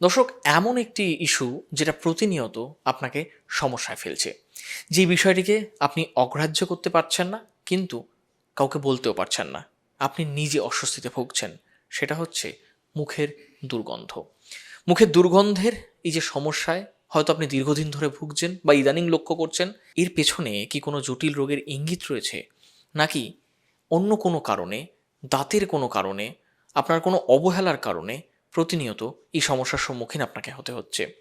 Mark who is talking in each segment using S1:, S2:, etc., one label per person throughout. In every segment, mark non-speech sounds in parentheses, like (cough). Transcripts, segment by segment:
S1: দর্শক, এমন একটি ইস্যু যেটা প্রতিনিয়ত আপনাকে সমস্যায় ফেলছে। যে বিষয়টিকে আপনি অগ্রাহ্য করতে পারছেন না, কিন্তু কাউকে বলতেও পারছেন না, আপনি নিজে অস্বস্তিতে ভুগছেন, সেটা হচ্ছে মুখের দুর্গন্ধ। মুখের দুর্গন্ধের এই যে সমস্যায় হয়তো আপনি দীর্ঘদিন ধরে ভুগছেন বা ইদানিং লক্ষ্য করছেন, এর পেছনে কি কোনো জটিল রোগের ইঙ্গিত রয়েছে? নাকি অন্য কোনো কারণে, দাঁতের কোনো কারণে, আপনার কোনো অবহেলার কারণে প্রতিনিয়ত এই সমস্যার সম্মুখীন আপনাকে হতে হচ্ছে।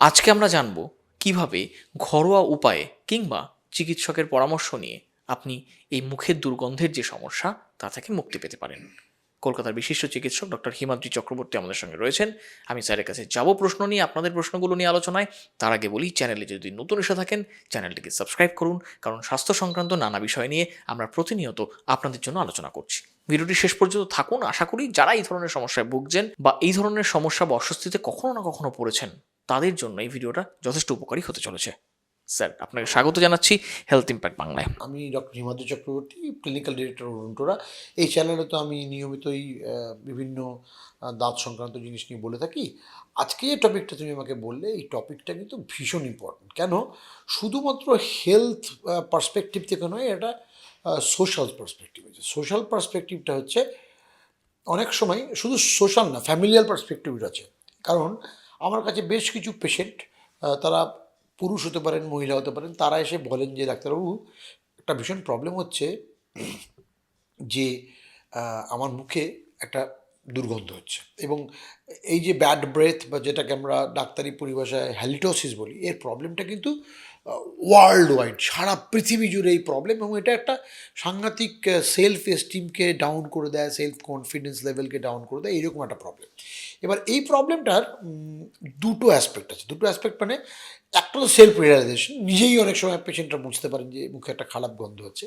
S1: আজকে আমরা জানব কীভাবে ঘরোয়া উপায়ে কিংবা চিকিৎসকের পরামর্শ নিয়ে আপনি এই মুখের দুর্গন্ধের যে সমস্যা, তা থেকে মুক্তি পেতে পারেন। কলকাতার বিশিষ্ট চিকিৎসক ডক্টর হিমাদ্রি চক্রবর্তী আমাদের সঙ্গে রয়েছেন। আমি স্যারের কাছে যাব প্রশ্ন নিয়ে, আপনাদের প্রশ্নগুলো নিয়ে আলোচনায়। তার আগে বলি, চ্যানেলে যদি নতুন এসে থাকেন, চ্যানেলটিকে সাবস্ক্রাইব করুন। কারণ স্বাস্থ্য সংক্রান্ত নানা বিষয় নিয়ে আমরা প্রতিনিয়ত আপনাদের জন্য আলোচনা করছি। ভিডিওটি শেষ পর্যন্ত থাকুন। আশা করি যারা এই ধরনের সমস্যায় ভুগছেন বা এই ধরনের সমস্যা বা অস্বস্তিতে কখনো না কখনো পড়েছেন, তাদের জন্য এই ভিডিওটা যথেষ্ট উপকারী হতে চলেছে। স্যার, আপনাকে স্বাগত জানাচ্ছি হেলথ ইম্প্যাক্ট বাংলায়।
S2: আমি doctor Himadri Chakraborty clinical director অরুণটোরা। এই চ্যানেলে তো আমি নিয়মিতই বিভিন্ন দাঁত সংক্রান্ত জিনিস নিয়ে বলে থাকি। আজকে যে টপিকটা তুমি আমাকে বললে, এই টপিকটা কিন্তু ভীষণ ইম্পর্ট্যান্ট কেন? শুধুমাত্র হেলথ পার্সপেক্টিভ থেকে নয়, এটা সোশ্যাল পার্সপেক্টিভ আছে। সোশ্যাল পার্সপেক্টিভটা হচ্ছে অনেক সময় শুধু সোশ্যাল না ফ্যামিলিয়াল পার্সপেক্টিভ আছে। কারণ আমার কাছে বেশ কিছু পেশেন্ট তারা পুরুষ হতে পারেন, মহিলা হতে পারেন, তারা এসে বলেন যে, ডাক্তারবাবু, একটা ভীষণ প্রবলেম হচ্ছে যে আমার মুখে একটা দুর্গন্ধ হচ্ছে। এবং এই যে ব্যাড ব্রেথ বা যেটাকে আমরা ডাক্তারি পরিভাষায় হ্যালিটোসিস বলি, এর প্রবলেমটা কিন্তু ওয়ার্ল্ড ওয়াইড সারা পৃথিবী জুড়ে এই প্রবলেম এবং এটা একটা সাংঘাতিক সেলফ এস্টিমকে ডাউন করে দেয় সেলফ কনফিডেন্স লেভেলকে ডাউন করে দেয় এইরকম একটা প্রবলেম এবার এই প্রবলেমটার দুটো অ্যাসপেক্ট আছে। দুটো অ্যাসপেক্ট মানে একটা তো সেলফ রিয়েলাইজেশন নিজেই অনেক সময় পেশেন্টরা বুঝতে পারেন যে মুখে একটা খারাপ গন্ধ হচ্ছে।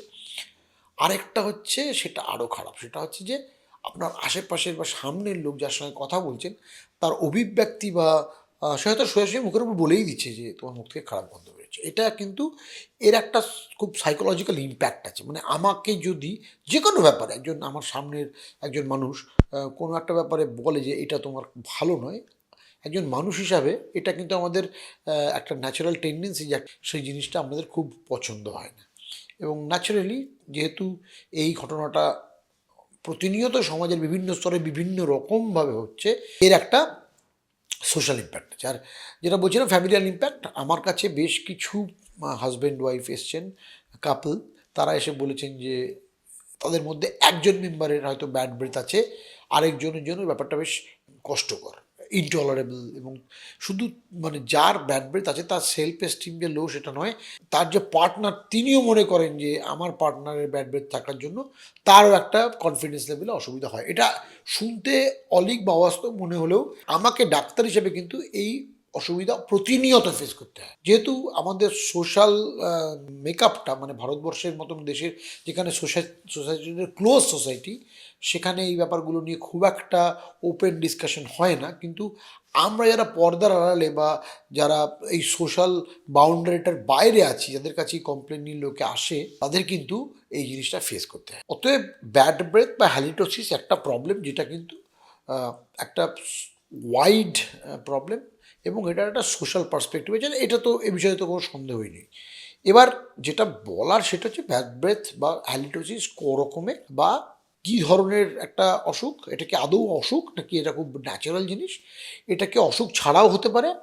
S2: আরেকটা হচ্ছে সেটা আরও খারাপ, সেটা হচ্ছে যে আপনার আশেপাশের বা সামনের লোক যার সঙ্গে কথা বলছেন, তার অভিব্যক্তি বা সে হয়তো সোজাসুজি মুখের উপর বলেই দিচ্ছে যে তোমার মুখ থেকে খারাপ গন্ধ বেরোচ্ছে। এটা কিন্তু এর একটা খুব সাইকোলজিক্যাল ইম্প্যাক্ট আছে। মানে আমাকে যদি যে কোনো ব্যাপারে একজন আমার সামনের একজন মানুষ কোনো একটা ব্যাপারে বলে যে এটা তোমার ভালো নয়, একজন মানুষ হিসাবে এটা কিন্তু আমাদের একটা ন্যাচারাল টেন্ডেন্সি যে সেই জিনিসটা আমাদের খুব পছন্দ হয় না। এবং ন্যাচারালি যেহেতু এই ঘটনাটা প্রতিনিয়ত সমাজের বিভিন্ন স্তরে বিভিন্ন রকমভাবে হচ্ছে এর একটা সোশ্যাল ইম্প্যাক্ট আছে আর যেটা বলছিলাম ফ্যামিলিয়াল ইম্প্যাক্ট আমার কাছে বেশ কিছু হাজব্যান্ড ওয়াইফ এসছেন কাপল তারা এসে বলেছেন যে তাদের মধ্যে একজন মেম্বারের হয়তো ব্যাড ব্রেথ আছে, আরেকজনের জন্য ব্যাপারটা বেশ কষ্টকর। ইনটলারেবল এবং শুধু মানে যার ব্যাড ব্রেথ আছে, তার সেলফ এস্টিম যে লো সেটা নয়, তার যে পার্টনার তিনিও মনে করেন যে আমার পার্টনারের ব্যাড ব্রেথ থাকার জন্য তারও একটা কনফিডেন্স লেভেলে অসুবিধা হয়। এটা শুনতে অলিক বা অবাস্তব মনে হলেও আমাকে ডাক্তার হিসেবে কিন্তু এই অসুবিধা প্রতিনিয়ত ফেস করতে হয়। যেহেতু আমাদের সোশ্যাল মেকআপটা মানে ভারতবর্ষের মতন দেশের যেখানে সোসাইটির ক্লোজ সোসাইটি সেখানে এই ব্যাপারগুলো নিয়ে খুব একটা ওপেন ডিসকাশন হয় না। কিন্তু আমরা যারা পর্দার আড়ালে বা যারা এই সোশ্যাল বাউন্ডারিটার বাইরে আছি, যাদের কাছে কমপ্লেন নিয়ে লোকে আসে, তাদের কিন্তু এই জিনিসটা ফেস করতে হয়। অতএব ব্যাড ব্রেথ বা হ্যালিটোসিস একটা প্রবলেম যেটা কিন্তু একটা ওয়াইড প্রবলেম এবং এটা একটা সোশ্যাল পার্সপেক্টিভ আছে এটা তো, এ বিষয়ে তো কোনো সন্দেহই নেই। এবার যেটা বলার সেটা হচ্ছে ব্যাড ব্রেথ বা হ্যালিটোসিস রকমের বা কী ধরনের একটা অসুখ, এটা কি আদৌ অসুখ নাকি এটা খুব ন্যাচারাল জিনিস? এটা কি অসুখ ছাড়াও হতে পারে?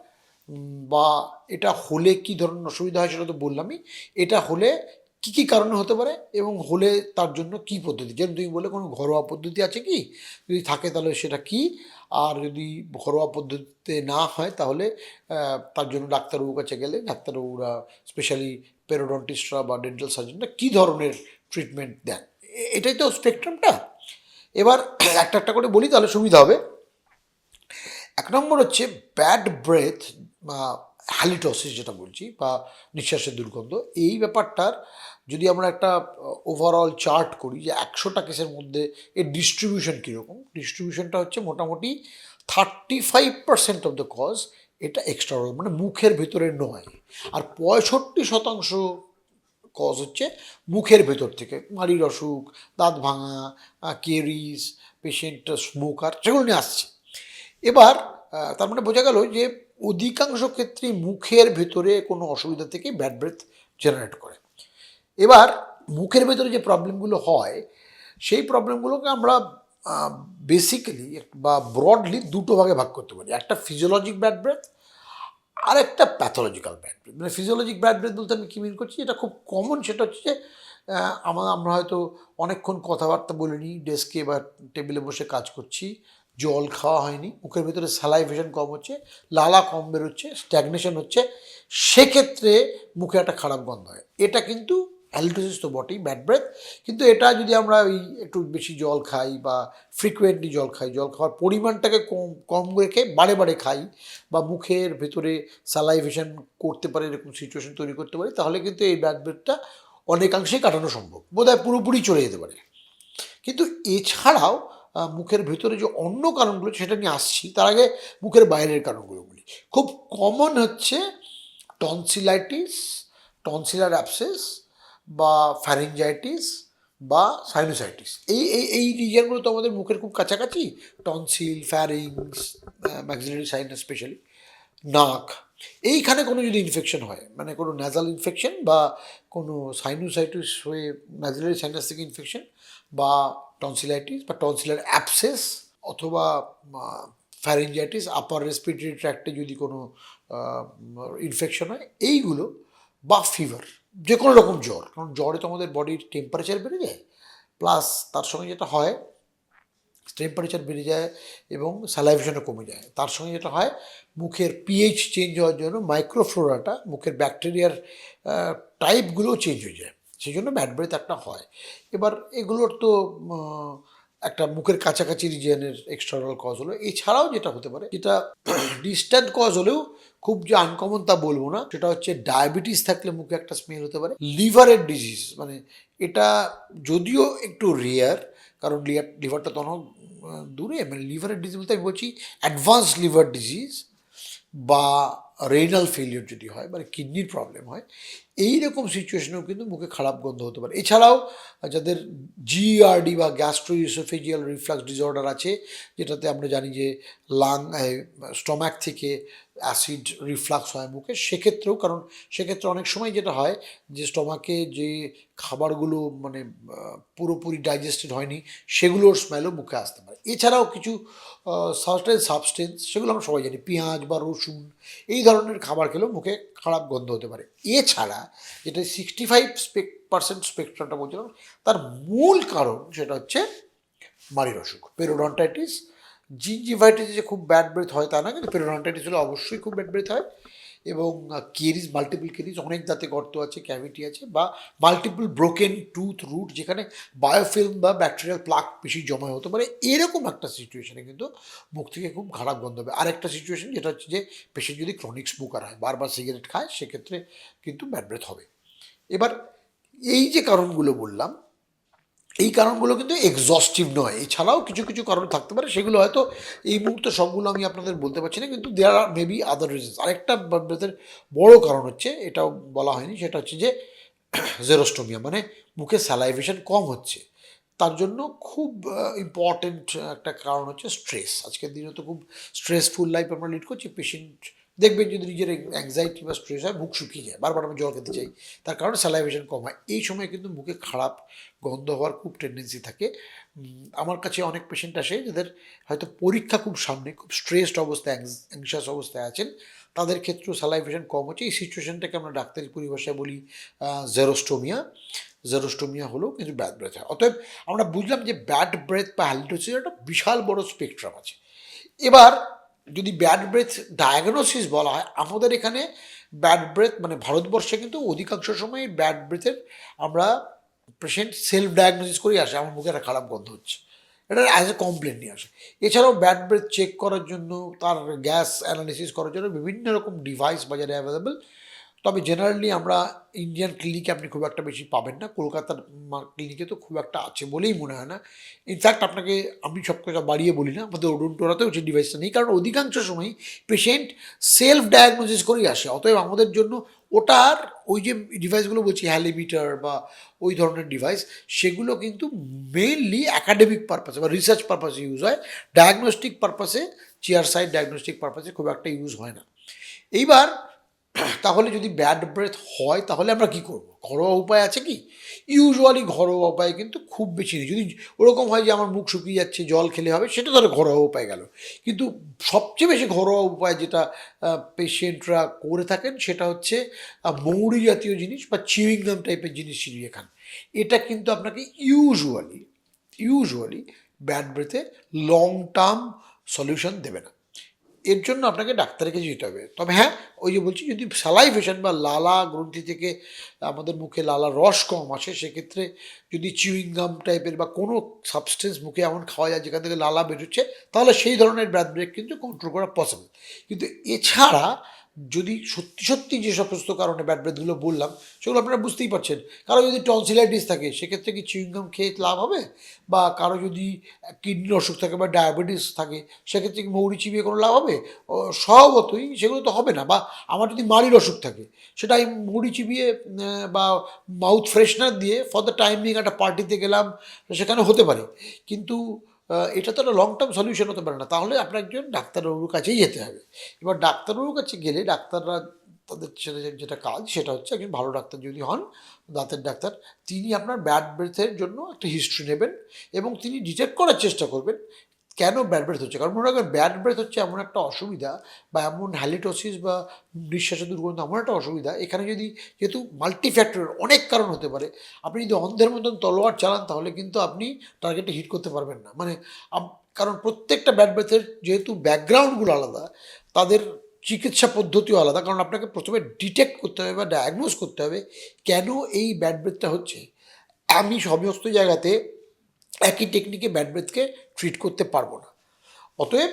S2: বা এটা হলে কি ধরনের অসুবিধা হয় সেটা তো বললামই। এটা হলে কি কি কারণে হতে পারে এবং হলে তার জন্য কি পদ্ধতি? যেমন তুমি বলে কোনো ঘরোয়া পদ্ধতি আছে কি? যদি থাকে তাহলে সেটা কি? আর যদি ঘরোয়া পদ্ধতিতে না হয় তাহলে তার জন্য ডাক্তারবাবুর কাছে গেলে ডাক্তারবাবুরা স্পেশালি পেরোডন্টিস্টরা বা ডেন্টাল সার্জনরা কী ধরনের ট্রিটমেন্ট দেন? এটাই তো স্পেকট্রামটা এবার একটা একটা করে বলি তাহলে সুবিধা হবে। এক নম্বর হচ্ছে ব্যাড ব্রেথ বা হ্যালিটোসিস যেটা বলছি বা নিঃশ্বাসের দুর্গন্ধ, এই ব্যাপারটার যদি আমরা একটা ওভারঅল চার্ট করি যে একশোটা কেসের মধ্যে এর ডিস্ট্রিবিউশন কীরকম ডিস্ট্রিবিউশনটা হচ্ছে মোটামুটি thirty five percent of the cause এটা এক্সট্রা মানে মুখের ভেতরে নয়। আর পঁয়ষট্টি শতাংশ কজ হচ্ছে মুখের ভেতর থেকে মাড়ির অসুখ, দাঁত ভাঙা কেরিস পেশেন্ট স্মোকার সেগুলো নিয়ে আসছে। এবার তার মানে বোঝা গেল যে অধিকাংশ ক্ষেত্রে মুখের ভেতরে কোনো অসুবিধা থেকে ব্যাড ব্রেথ জেনারেট করে। এবার মুখের ভেতরে যে প্রবলেমগুলো হয়, সেই প্রবলেমগুলোকে আমরা বেসিক্যালি বা ব্রডলি দুটো ভাগে ভাগ করতে পারি। একটা ফিজিওলজিক ব্যাড ব্রেথ আর একটা প্যাথোলজিক্যাল ব্যাড ব্রেথ মানে ফিজিওলজিক ব্যাড ব্রেথ বলতে আমি কী মিন করছি? এটা খুব কমন সেটা হচ্ছে যে আমরা আমরা হয়তো অনেকক্ষণ কথাবার্তা বলিনি ডেস্কে বা টেবিলে বসে কাজ করছি জল খাওয়া হয়নি, মুখের ভিতরে স্যালাইভেশন কম হচ্ছে, লালা কম বেরোচ্ছে স্ট্যাগনেশন হচ্ছে, সেক্ষেত্রে মুখে একটা খারাপ গন্ধ হয়। এটা কিন্তু অ্যালটোসিস তো বটেই ব্যাড ব্রেথ কিন্তু এটা যদি আমরা ওই একটু বেশি জল খাই বা ফ্রিকুয়েন্টলি জল খাই, জল খাওয়ার পরিমাণটাকে কম কম রেখে বারে বারে খাই বা মুখের ভেতরে স্যালাইভেশন করতে পারে, এরকম সিচুয়েশন তৈরি করতে পারি, তাহলে কিন্তু এই ব্যাড ব্রেথটা অনেকাংশেই কাটানো সম্ভব। বোধহয় পুরোপুরি চলে যেতে পারে। কিন্তু এছাড়াও মুখের ভেতরে যে অন্য কারণগুলো, সেটা নিয়ে আসছি। তার আগে মুখের বাইরের কারণগুলো বলি। খুব কমন হচ্ছে টনসিলাইটিস টনসিলার অ্যাপসেস বা ফ্যারিঞ্জাইটিস বা সাইনোসাইটিস এই এই এই রিজনগুলো তো আমাদের মুখের খুব কাছাকাছি। Tonsil pharynx maxillary sinus specially নাক এইখানে কোনো যদি ইনফেকশন হয় মানে কোনো ন্যাজাল ইনফেকশন বা কোনো সাইনোসাইটিস হয়ে ন্যাজালারি সাইনাস থেকে ইনফেকশন বা টনসিলাইটিস বা টনসিলার অ্যাপসেস অথবা ফ্যারেঞ্জাইটিস আপার রেসপিরেটরি ট্র্যাক্টে যদি কোনো ইনফেকশন হয়, এইগুলো বা ফিভার যে কোনো রকম জ্বর, কারণ জ্বরে তো আমাদের বডির টেম্পারেচার বেড়ে যায় প্লাস তার সঙ্গে যেটা হয় টেম্পারেচার বেড়ে যায় এবং স্যালাইভেশনও কমে যায়। তার সঙ্গে যেটা হয়, মুখের পিএইচ চেঞ্জ হওয়ার জন্য মাইক্রোফ্লোরাটা মুখের ব্যাকটেরিয়ার টাইপগুলোও চেঞ্জ হয়ে যায়। সেই জন্য ব্যাড ব্রেথ একটা হয়। এবার এগুলোর তো একটা মুখের কাছাকাছি রিজিয়নের এক্সটার্নাল কজ হলো। এছাড়াও যেটা হতে পারে, যেটা (clears throat) ডিস্ট্যান্ট কজ হলেও খুব যে আনকমন তা বলব না, সেটা হচ্ছে ডায়াবেটিস থাকলে মুখে একটা স্মেল হতে পারে। লিভারের ডিজিজ মানে এটা যদিও একটু রেয়ার কারণ লিভার, লিভারটা তখন দূরে মানে লিভারের ডিজিজ বলতে আমি বলছি অ্যাডভান্স লিভার ডিজিজ বা রেনাল ফেলিওর যদি হয় মানে কিডনির প্রবলেম হয় এই রকম সিচুয়েশনেও কিন্তু মুখে খারাপ গন্ধ হতে পারে। এছাড়াও যাদের জিআরডি বা গ্যাস্ট্রোইসোফেজিয়াল রিফ্লাক্স ডিসঅর্ডার আছে, যেটাতে আমরা জানি যে লাং স্টমাক থেকে অ্যাসিড রিফ্লাক্স হয় মুখে, সেক্ষেত্রেও, কারণ সেক্ষেত্রে অনেক সময় যেটা হয় যে স্টমাকে যে খাবারগুলো মানে পুরোপুরি ডাইজেস্টেড হয়নি, সেগুলোর স্মেলও মুখে আসতে পারে। এছাড়াও কিছু সার্টেন সাবস্টেন্স সেগুলো আমরা সবাই জানি, পেঁয়াজ বা রসুন, এই ধরনের খাবার খেলেও মুখে খারাপ গন্ধ হতে পারে। এছাড়া যেটা সিক্সটি ফাইভ স্পেক পার্সেন্ট স্পেকট্রামটা বলছিলাম, তার মূল কারণ সেটা হচ্ছে মারির অসুখ পেরোডন্টাইটিস জিঞ্জিভাইটিস যে খুব ব্যাড ব্রেথ হয় তা না, কিন্তু পেরোডন্টাইটিস হলে অবশ্যই খুব ব্যাড ব্রেথ হয়। এবং কেরিজ মাল্টিপল কেরিজ, অনেক দাঁতে গর্ত আছে ক্যাভিটি আছে বা মাল্টিপল ব্রোকেন টুথ রুট যেখানে বায়োফিল্ম বা ব্যাকটেরিয়াল প্লাক বেশি জমা হতে পারে, এরকম একটা সিচুয়েশানে কিন্তু মুখ থেকে খুব খারাপ গন্ধ হবে আরেকটা সিচুয়েশন যেটা হচ্ছে যে পেশেন্ট যদি ক্রনিক স্মোকার হয়, বারবার সিগারেট খায়, সেক্ষেত্রে কিন্তু ব্যাড ব্রেথ হবে। এবার এই যে কারণগুলো বললাম এই কারণগুলো কিন্তু এক্সস্টিভ নয়। এছাড়াও কিছু কিছু কারণ থাকতে পারে, সেগুলো হয়তো এই মুহূর্তে সবগুলো আমি আপনাদের বলতে পারছি না, কিন্তু দেয়ার আর মেবি আদার রিজনস আরেকটা ব্রেথের বড় কারণ হচ্ছে, এটাও বলা হয়নি, সেটা হচ্ছে যে (coughs) জেরোস্টোমিয়া মানে মুখে স্যালাইভেশন কম হচ্ছে। তার জন্য খুব ইম্পর্টেন্ট একটা কারণ হচ্ছে স্ট্রেস আজকের দিনে তো খুব স্ট্রেসফুল লাইফ আমরা লিড করছি পেশেন্ট দেখবেন যদি নিজের অ্যাংজাইটি বা স্ট্রেস হয়, মুখ শুকিয়ে যায়। বারবার আমি জল খেতে চাই। তার কারণে স্যালাইভেশন কম হয়। এই সময় কিন্তু মুখে খারাপ গন্ধ হওয়ার খুব টেন্ডেন্সি থাকে। আমার কাছে অনেক পেশেন্ট আসে যাদের হয়তো পরীক্ষা খুব সামনে, খুব স্ট্রেসড অবস্থায় অ্যাংশাস অবস্থায় আছেন। তাদের ক্ষেত্রেও স্যালাইভেশন কম হচ্ছে। এই সিচুয়েশনটাকে আমরা ডাক্তারি পরিভাষায় বলি জেরোস্টোমিয়া জেরোস্টোমিয়া হলেও কিন্তু ব্যাড ব্রেথ হয়। অতএব আমরা বুঝলাম যে ব্যাড ব্রেথ বা হ্যালিটোসিস একটা বিশাল বড় স্পেকট্রাম আছে। এবার যদি ব্যাড ব্রেথ ডায়াগনোসিস বলা হয়, আমাদের এখানে ব্যাড ব্রেথ মানে ভারতবর্ষে কিন্তু অধিকাংশ সময় ব্যাড ব্রেথের আমরা পেশেন্ট সেলফ ডায়াগনোসিস করেই আসে, আমার মুখে একটা খারাপ গন্ধ হচ্ছে। এটা অ্যাজ এ কমপ্লেন নিয়ে আসে। এছাড়াও ব্যাড ব্রেথ চেক করার জন্য তার গ্যাস অ্যানালিসিস করার জন্য বিভিন্ন রকম ডিভাইস বাজারে অ্যাভেলেবেল তবে জেনারেলি আমরা ইন্ডিয়ান ক্লিনিকে আপনি খুব একটা বেশি পাবেন না। কলকাতার ক্লিনিকে তো খুব একটা আছে বলেই মনে হয় না। ইনফ্যাক্ট আপনাকে আমি সব কথা বাড়িয়ে বলি না, আমাদের ওডন্টোরাতেও সেই ডিভাইসটা নেই, কারণ অধিকাংশ সময় পেশেন্ট সেলফ ডায়াগনোসিস করেই আসে। অতএব আমাদের জন্য ওটার ওই যে ডিভাইসগুলো বলছি হ্যালিমিটার বা ওই ধরনের ডিভাইস সেগুলো কিন্তু মেনলি অ্যাকাডেমিক পারপাসে বা রিসার্চ পারপাসে ইউজ হয়। ডায়াগনস্টিক পারপাসে চেয়ার সাইড ডায়াগনস্টিক পারপাসে খুব একটা ইউজ হয় না। এইবার (clears throat) তাহলে যদি ব্যাড ব্রেথ হয়, তাহলে আমরা কি করব? ঘরোয়া উপায় আছে কি? ইউজুয়ালি ঘরোয়া উপায় কিন্তু খুব বেশি নেই। যদি ওরকম হয় যে আমার মুখ শুকিয়ে যাচ্ছে, জল খেলে হবে, সেটা ধরো ঘরোয়া উপায় গেল। কিন্তু সবচেয়ে বেশি ঘরোয়া উপায় যেটা পেশেন্টরা করে থাকেন, সেটা হচ্ছে মৌরি জাতীয় জিনিস বা চিউইংগাম টাইপের জিনিস চিবিয়ে খান। এটা কিন্তু আপনাকে ইউজুয়ালি ইউজুয়ালি ব্যাড ব্রেথে লং টার্ম সলিউশন দেবে না। এর জন্য আপনাকে ডাক্তারের কাছে যেতে হবে। তবে হ্যাঁ ওই যে বলছি, যদি স্যালাইভেশন বা লালা গ্রন্থি থেকে আমাদের মুখে লালা রস কম আসে, সেক্ষেত্রে যদি চিউইংগাম টাইপের বা কোনো সাবস্টেন্স মুখে এমন খাওয়া যায় যেখান থেকে লালা বেরোচ্ছে, তাহলে সেই ধরনের ব্রেক কিন্তু কন্ট্রোল করা পসিবল কিন্তু এছাড়া যদি সত্যি সত্যি যে সমস্ত কারণে ব্যাড ব্রেথগুলো বললাম, সেগুলো আপনারা বুঝতেই পারছেন। কারও যদি টনসিলাইটিস থাকে, সেক্ষেত্রে কি চুইংগাম খেয়ে লাভ হবে? বা কারও যদি কিডনির অসুখ থাকে বা ডায়াবেটিস থাকে, সেক্ষেত্রে কি মৌরি চিবিয়ে কোনো লাভ হবে? স্বভাবতই সেগুলো তো হবে না। বা আমার যদি মাড়ির অসুখ থাকে, সেটা আমি মৌরি চিবিয়ে বা মাউথ ফ্রেশনার দিয়ে ফর দ্য টাইম একটা পার্টিতে গেলাম, সেখানে হতে পারে। কিন্তু এটা তো একটা লং টার্ম সলিউশন হতে পারে না। তাহলে আপনার একজন ডাক্তারবাবুর কাছেই যেতে হবে। এবার ডাক্তারবাবুর কাছে গেলে ডাক্তাররা তাদের যেটা কাজ, সেটা হচ্ছে একজন ভালো ডাক্তার যদি হন, দাঁতের ডাক্তার, তিনি আপনার ব্যাড ব্রেথের জন্য একটা হিস্ট্রি নেবেন এবং তিনি ডিটেক্ট করার চেষ্টা করবেন কেন ব্যাড ব্রেথ হচ্ছে? কারণ মনে রাখবেন ব্যাড ব্রেথ হচ্ছে এমন একটা অসুবিধা বা এমন হ্যালিটোসিস বা নিঃশ্বাসের দুর্গন্ধ এমন একটা অসুবিধা। এখানে যদি যেহেতু মাল্টিফ্যাক্টরের অনেক কারণ হতে পারে, আপনি যদি অন্ধের মতন তলোয়ার চালান, তাহলে কিন্তু আপনি টার্গেটে হিট করতে পারবেন না। মানে কারণ প্রত্যেকটা ব্যাড ব্রেথের যেহেতু ব্যাকগ্রাউন্ডগুলো আলাদা, তাদের চিকিৎসা পদ্ধতিও আলাদা। কারণ আপনাকে প্রথমে ডিটেক্ট করতে হবে বা ডায়াগনোজ করতে হবে, কেন এই ব্যাড ব্রেথটা হচ্ছে? আমি সমস্ত জায়গাতে একই টেকনিকে ব্যাড ব্রেথকে ট্রিট করতে পারব না। অতএব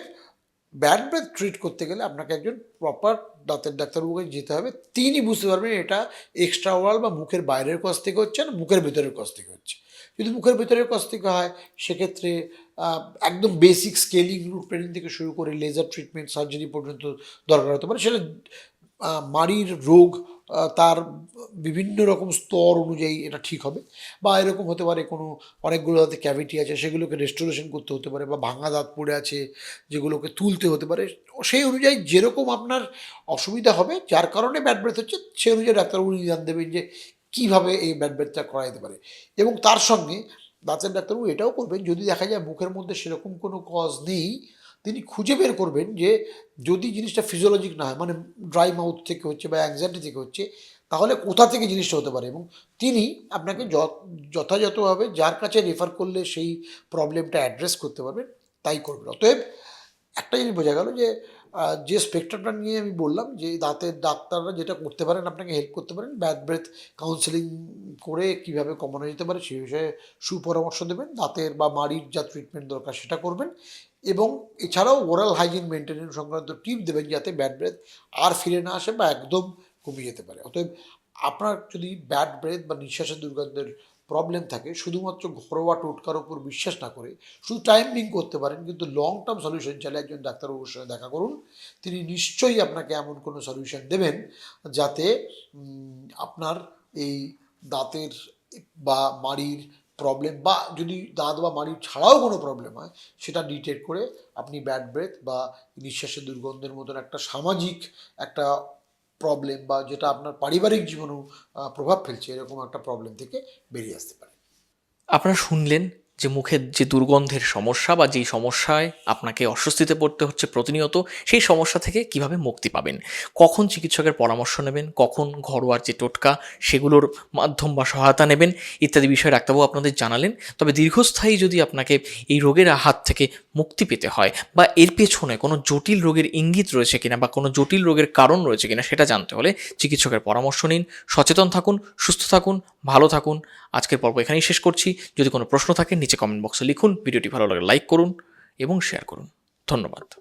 S2: ব্যাড ব্রেথ ট্রিট করতে গেলে আপনাকে একজন প্রপার দাঁতের ডাক্তারবাবুকে যেতে হবে। তিনি বুঝতে পারবেন এটা এক্সট্রা ওয়াল বা মুখের বাইরের কাছ থেকে হচ্ছে না, মুখের ভেতরের কাছ থেকে হচ্ছে। যদি মুখের ভেতরের কাছ থেকে হয়, সেক্ষেত্রে একদম বেসিক স্কেলিং রুট ট্রেনিং থেকে শুরু করে লেজার ট্রিটমেন্ট সার্জারি পর্যন্ত দরকার হতে পারে। সেটা মাড়ির রোগ তার বিভিন্ন রকম স্তর অনুযায়ী এটা ঠিক হবে। বা এরকম হতে পারে কোনো অনেকগুলো দাঁতে ক্যাভিটি আছে, সেগুলোকে রেস্টোরেশন করতে হতে পারে বা ভাঙা দাঁত পড়ে আছে যেগুলোকে তুলতে হতে পারে। সেই অনুযায়ী যেরকম আপনার অসুবিধা হবে, যার কারণে ব্যাড ব্রেথ হচ্ছে, সেই অনুযায়ী ডাক্তারবাবু নিদান দেবেন যে কীভাবে এই ব্যাড ব্রেথটা করা যেতে পারে। এবং তার সঙ্গে দাঁতের ডাক্তারবাবু এটাও করবেন, যদি দেখা যায় মুখের মধ্যে সেরকম কোনো কজ নেই তিনি খুঁজে বের করবেন যে যদি জিনিসটা ফিজিওলজিক না হয় মানে ড্রাই মাউথ থেকে হচ্ছে বা অ্যাংজাইটি থেকে হচ্ছে, তাহলে কোথা থেকে জিনিসটা হতে পারে? এবং তিনি আপনাকে যথ- যথাযথভাবে যার কাছে রেফার করলে সেই প্রবলেমটা অ্যাড্রেস করতে পারবেন, তাই করবেন। অতএব একটা জিনিস বোঝা গেল যে যে স্পেকট্রামটা নিয়ে আমি বললাম, যে দাঁতের ডাক্তাররা যেটা করতে পারেন, আপনাকে হেল্প করতে পারেন ব্যাড ব্রেথ কাউন্সেলিং করে কীভাবে কমানো যেতে পারে সেই বিষয়ে সুপরামর্শ দেবেন, দাঁতের বা মাড়ির যা ট্রিটমেন্ট দরকার সেটা করবেন এবং এছাড়াও ওরাল হাইজিন মেনটেনেন্স সংক্রান্ত টিপ দেবেন যাতে ব্যাড ব্রেথ আর ফিরে না আসে বা একদম কমে যেতে পারে। অতএব আপনার যদি ব্যাড ব্রেথ বা নিঃশ্বাসের দুর্গন্ধের প্রবলেম থাকে, শুধুমাত্র ঘরোয়া টোটকার উপর বিশ্বাস না করে, শুধু টাইমিং করতে পারেন, কিন্তু লং টার্ম সলিউশন চাইলে একজন ডাক্তারবাবুর সঙ্গে দেখা করুন। তিনি নিশ্চয়ই আপনাকে এমন কোনো সলিউশন দেবেন যাতে আপনার এই দাঁতের বা মাড়ির প্রবলেম বা যদি দাঁত বা মাড়ি ছাড়াও কোনো প্রবলেম হয়, সেটা ডিটেক্ট করে আপনি ব্যাড ব্রেথ বা নিঃশ্বাসের দুর্গন্ধের মতন একটা সামাজিক একটা প্রবলেম বা যেটা আপনার পারিবারিক জীবনেও প্রভাব ফেলছে, এরকম একটা প্রবলেম থেকে বেরিয়ে আসতে পারে।
S1: আপনারা শুনলেন যে মুখের যে দুর্গন্ধের সমস্যা বা যেই সমস্যায় আপনাকে অস্বস্তিতে পড়তে হচ্ছে প্রতিনিয়ত, সেই সমস্যা থেকে কীভাবে মুক্তি পাবেন? কখন চিকিৎসকের পরামর্শ নেবেন? কখন ঘরোয়ার যে টোটকা, সেগুলোর মাধ্যম বা সহায়তা নেবেন? ইত্যাদি বিষয়ে ডাক্তারবাবু আপনাদের জানালেন। তবে দীর্ঘস্থায়ী যদি আপনাকে এই রোগের হাত থেকে মুক্তি পেতে হয় বা এর পেছনে কোনো জটিল রোগের ইঙ্গিত রয়েছে কিনা বা কোনো জটিল রোগের কারণ রয়েছে কিনা, সেটা জানতে হলে চিকিৎসকের পরামর্শ নিন। সচেতন থাকুন, সুস্থ থাকুন, ভালো থাকুন। আজকের পর্ব এখানেই শেষ করছি। যদি কোনো প্রশ্ন থাকে, নিচে কমেন্ট বক্সে লিখুন। ভিডিওটি ভালো লাগে লাইক করুন এবং শেয়ার করুন। ধন্যবাদ।